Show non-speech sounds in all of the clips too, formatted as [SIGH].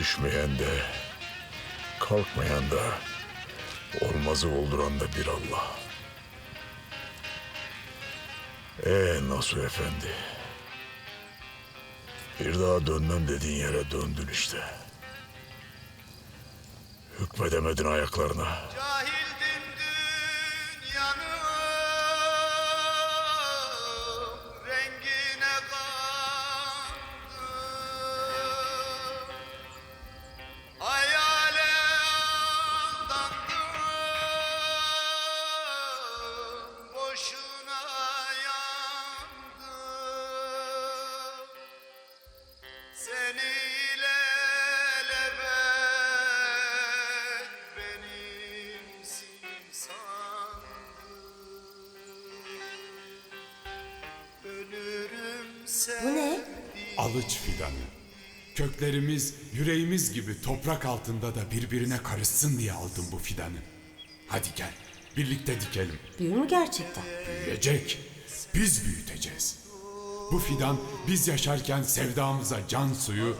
Düşmeyen de, kalkmayan da, olmazı olduran da bir Allah. Ee Nasuh Efendi. Bir daha dönmem dediğin yere döndün işte. Hükmedemedin ayaklarına. Cahildim Bu ne? Alıç fidanı. Köklerimiz, yüreğimiz gibi toprak altında da birbirine karışsın diye aldım bu fidanı. Hadi gel, birlikte dikelim. Büyür mü gerçekten? Büyüyecek, biz büyüteceğiz. Bu fidan biz yaşarken sevdamıza can suyu,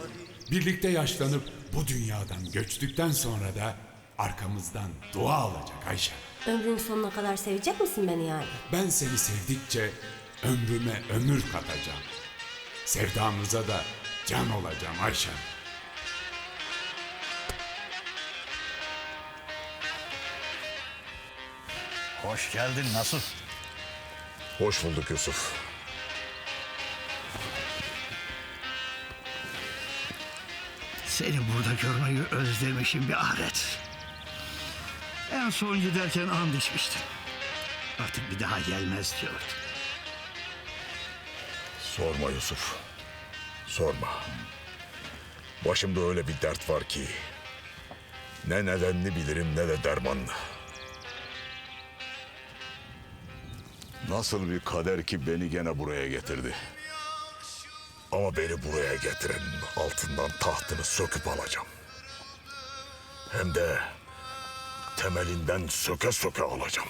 birlikte yaşlanıp bu dünyadan göçtükten sonra da arkamızdan dua alacak Ayşe. Ömrün sonuna kadar sevecek misin beni yani? Ben seni sevdikçe ömrüme ömür katacağım. Sevdamıza da can olacağım Ayşe. Hoş geldin nasıl? Hoş bulduk Yusuf. Seni burada görmeyi özlemişim bir adet. En son giderken and içmiştin. Artık bir daha gelmez diyordun. Sorma Yusuf. Sorma. Başımda öyle bir dert var ki... ...ne nedenini bilirim ne de dermanını. Nasıl bir kader ki beni gene buraya getirdi. Ama beni buraya getiren altından tahtını söküp alacağım. Hem de temelinden söke söke alacağım.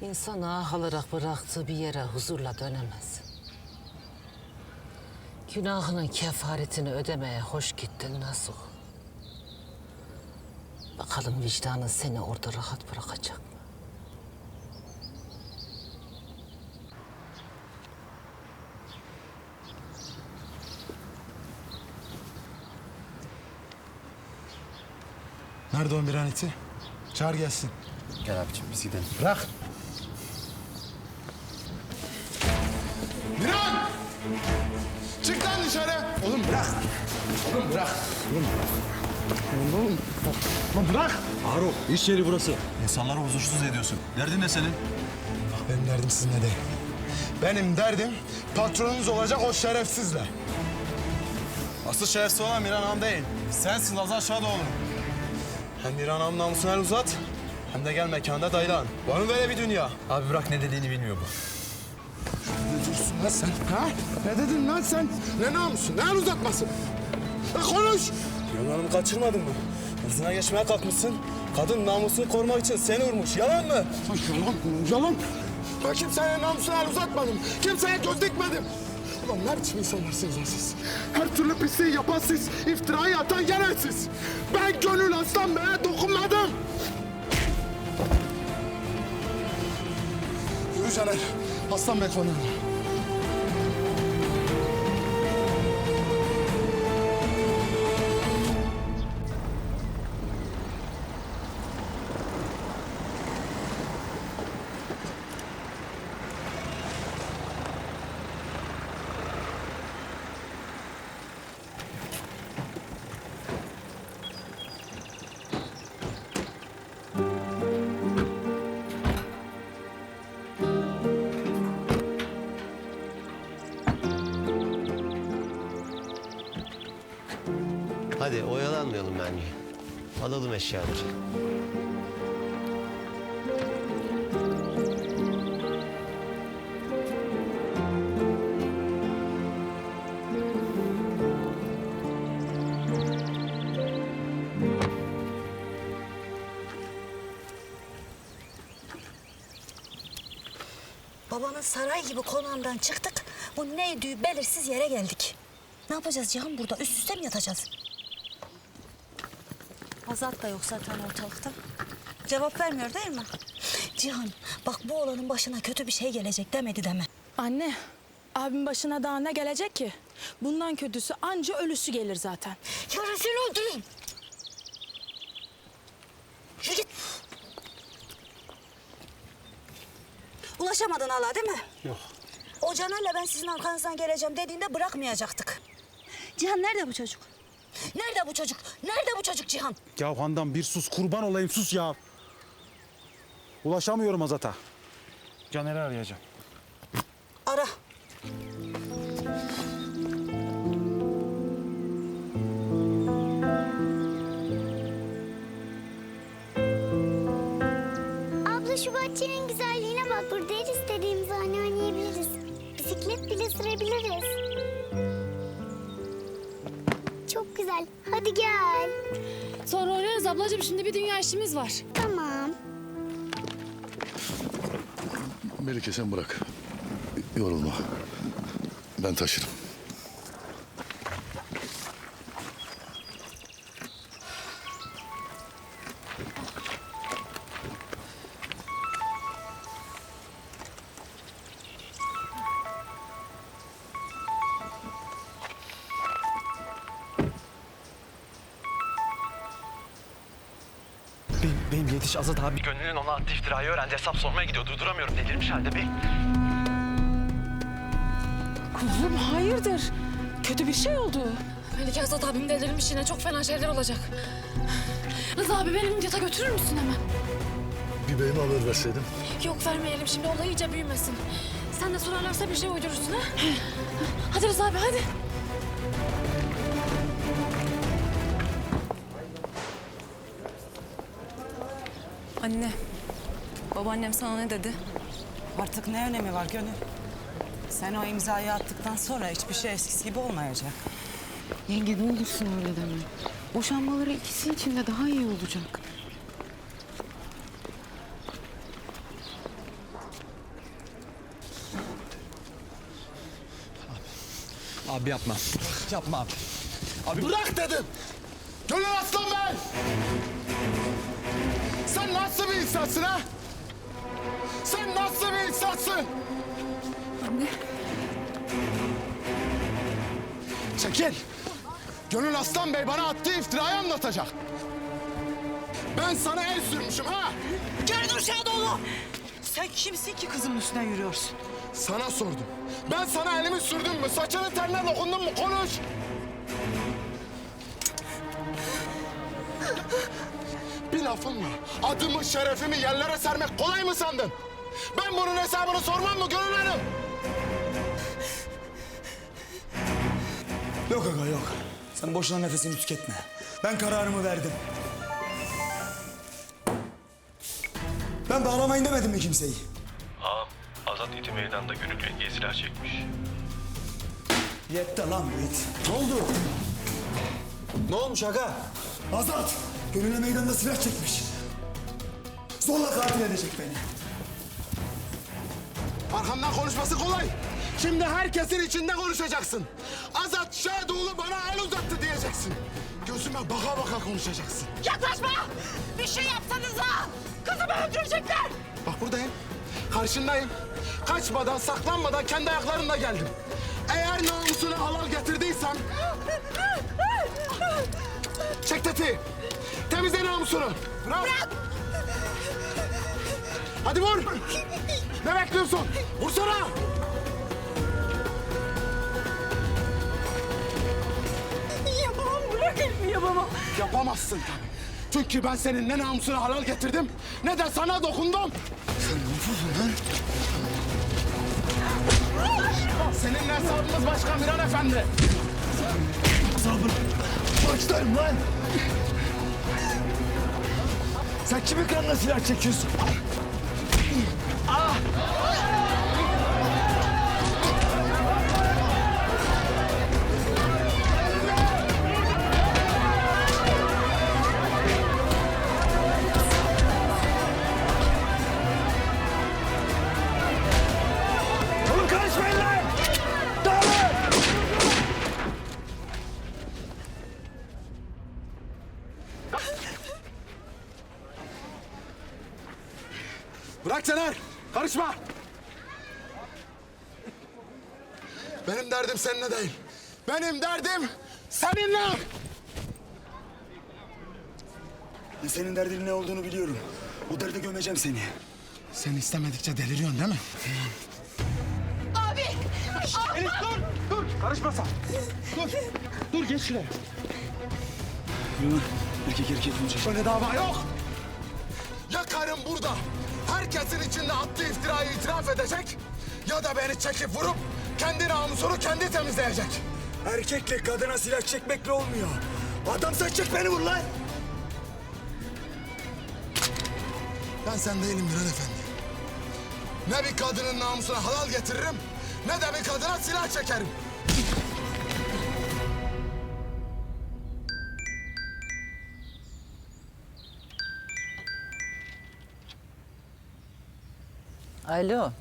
İnsan ağ alarak bıraktığı bir yere huzurla dönemez. Günahının kefaretini ödemeye hoş gittin Nasuh. Bakalım vicdanın seni orada rahat bırakacak mı? Nerede o Miraneti? Çağır gelsin. Gel abicim biz gidelim. Bırak. Miran! Çık lan dışarı. Oğlum bırak. Oğlum bırak. Oğlum bırak. Oğlum. Oğlum bırak. Harun iş yeri burası. İnsanları huzursuz ediyorsun. Derdin ne senin? Bak benim derdim sizinle değil. Benim derdim patronunuz olacak o şerefsizle. Asıl şerefsiz olan Miran Hanım değil. Sensin Lazan Şadoğlu. Hem Miran Hanım namusuna el uzat hem de gel mekanda daylan. Var mı böyle bir dünya? Abi bırak ne dediğini bilmiyor bu. Ne diyorsun lan sen? Ha? Ne dedin lan sen? Ne namusu? Ne el uzatması? Ya konuş! Miran Hanım'ı kaçırmadın mı? Hızına geçmeye kalkmışsın. Kadın namusunu korumak için seni vurmuş. Yalan mı? Yalan, yalan. Ben kimseye namusuna el uzatmadım. Kimseye göz dikmedim. Ulan ne biçim insanlarsınız lan siz? Her türlü pisliği yapan siz, iftirayı atan gene siz. Ben gönül aslan Bey'e dokunmadım. Yürü Caner. Aslan Bey. Alalım eşyaları. Babanın saray gibi konağından çıktık. Bu neydi belirsiz yere geldik. Ne yapacağız Cihan burada? Üst üste mi yatacağız? Azat da yok zaten ortalıkta. Cevap vermiyor değil mi? Cihan bak bu oğlanın başına kötü bir şey gelecek demedi deme. Anne, abim başına daha ne gelecek ki? Bundan kötüsü anca ölüsü gelir zaten. Yarın seni öldürürüm. Yürü git. Ulaşamadın hala değil mi? Yok. O Caner'le ben sizin arkanızdan geleceğim dediğinde bırakmayacaktık. Cihan nerede bu çocuk? Nerede bu çocuk? Nerede bu çocuk Cihan? Ya Handan bir sus kurban olayım sus ya. Ulaşamıyorum Azat'a. Caner'i arayacağım. Ara. Abla şu bahçenin güzelliğine oynarız ablacığım. Şimdi bir dünya işimiz var. Tamam. Melike sen bırak. Yorulma. Ben taşırım. Benim, benim yetiş Azat abi. Gönül'ün ona attığı iftirayı öğrendi. Hesap sormaya gidiyor. Durduramıyorum. Delirmiş halde bey. Kuzum hayırdır? Kötü bir şey oldu. Melike Azat abim delirmiş yine. Çok fena şeyler olacak. Rıza abi benim yata götürür müsün hemen? Bir beyime haber verseydim. Yok vermeyelim şimdi olay iyice büyümesin. Sen de sorarlarsa bir şey uydurursun ha? Hadi Rıza abi hadi. Anne, babaannem sana ne dedi? Artık ne önemi var Gönül? Sen o imzayı attıktan sonra hiçbir şey eskisi gibi olmayacak. Yenge ne olursun öyle deme. Boşanmaları ikisi için de daha iyi olacak. Abi yapma. Yapma abi. Abi Bırak dedim. Gönül Aslan Bey. Sen nasıl bir insansın ha? Sen nasıl bir insansın? Anne. Çekil. Gönül Aslan Bey bana attığı iftirayı anlatacak. Ben sana el sürmüşüm ha? Gel dur Şadoğlu! Sen kimsin ki kızımın üstüne yürüyorsun? Sana sordum. Ben sana elimi sürdüm mü? Saçını teline dokundum mu? Konuş. Bir lafınla adımı, şerefimi yerlere sermek kolay mı sandın? Ben bunun hesabını sormam mı Gönül Hanım? Yok aga yok. Sen boşuna nefesini tüketme. Ben kararımı verdim. Ben bağlamayın demedim mi kimseyi? Ağam, Azat iti meydanda gönüllü geziler çekmiş. Yetti lan bu it. Ne oldu? Ne olmuş aga? Azat! Gönüle meydanda silah çekmiş. Zorla katil edecek beni. Arkamdan konuşması kolay. Şimdi herkesin içinde konuşacaksın. Azat Şadoğlu bana el uzattı diyeceksin. Gözüme baka baka konuşacaksın. Yaklaşma! Bir şey yapsanız ha! Kızımı öldürecekler! Bak buradayım. Karşındayım. Kaçmadan, saklanmadan kendi ayaklarımla geldim. Eğer namusunu halal getirdiysem... [LAUGHS] Çek tetiği. Temizle namusunu. Bırak. Hadi vur. Ne bekliyorsun? Vursana. Yapamam bırakın yapamam. Yapamazsın tabii. Çünkü ben senin ne namusunu halal getirdim ne de sana dokundum. Seninle hesabımız başka Miran Efendi. Hesabını Başta sıkarım lan. Sen kimin kanına silah çekiyorsun? Ah! Karışma! Benim derdim seninle değil. Benim derdim seninle! Ben senin derdinin ne olduğunu biliyorum. O derde gömeceğim seni. Sen istemedikçe deliriyorsun değil mi? Abi! Elif dur! Dur! Karışma sen! Dur! Dur geç şuraya. Yunan erkek erkek olacak. Öyle dava yok! Ya karım burada herkesin içinde attığı iftirayı itiraf edecek ya da beni çekip vurup kendi namusunu kendi temizleyecek. Erkekle kadına silah çekmekle olmuyor. Adam sen çek beni vur lan! Ben sen değilim Miran Efendi. Ne bir kadının namusuna halal getiririm ne de bir kadına silah çekerim. Alo.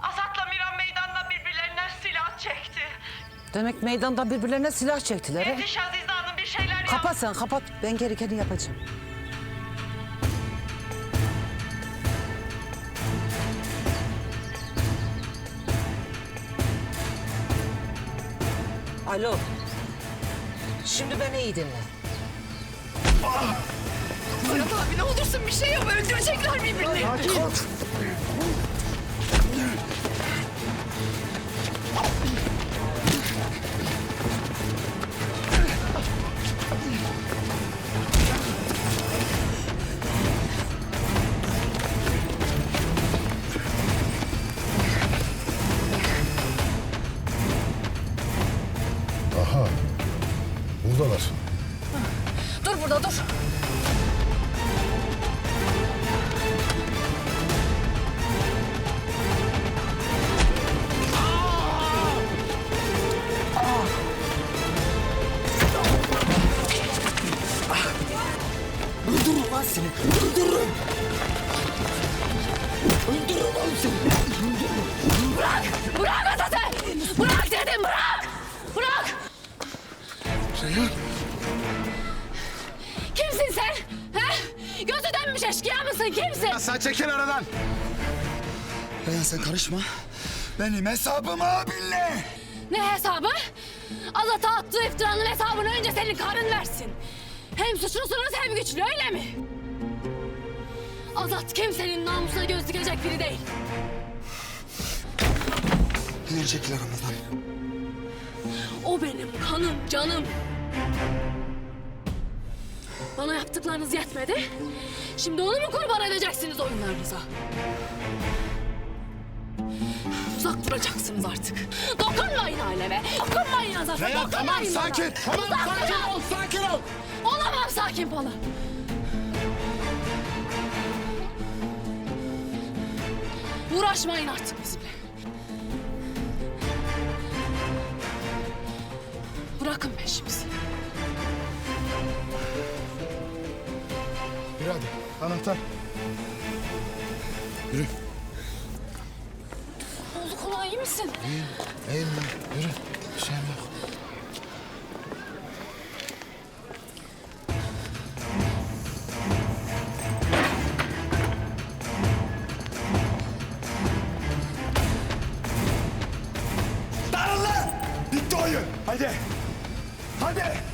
Azat'la Miran meydanda birbirlerinden silah çekti. Demek meydanda birbirlerine silah çektiler. ha? Yetiş Azize Hanım bir şeyler yap. Kapat sen kapat. Ben gerekeni yapacağım. Alo. Şimdi beni iyi dinle. Murat abi ne olursun bir şey yap. Öldürecekler birbirlerini. Aha. Buradalar. Sen çekil aradan. Reyhan sen karışma. Benim hesabımı abinle. Ne hesabı? Azat'a attığı iftiranın hesabını önce senin karın versin. Hem suçlusunuz hem güçlü öyle mi? Azat kimsenin namusuna göz dikecek biri değil. Yine çekil aramızdan. O benim kanım, canım. Bana yaptıklarınız yetmedi. Şimdi onu mu kurban edeceksiniz oyunlarınıza? Uzak duracaksınız artık. Dokunmayın aileme. Dokunmayın Azat'a. Reyhan, Dokunmayın tamam, bana. sakin. Tamam, Uzak sakin durun. ol, sakin ol. Olamam sakin falan. Uğraşmayın artık bizimle. Bırakın peşimizi. Anahtar. Yürü. Oldu kulağa iyi misin? İyiyim. İyiyim ben. Yürü. Bir şeyim yok. Dağılın lan! Bitti oyun. Hadi. Hadi.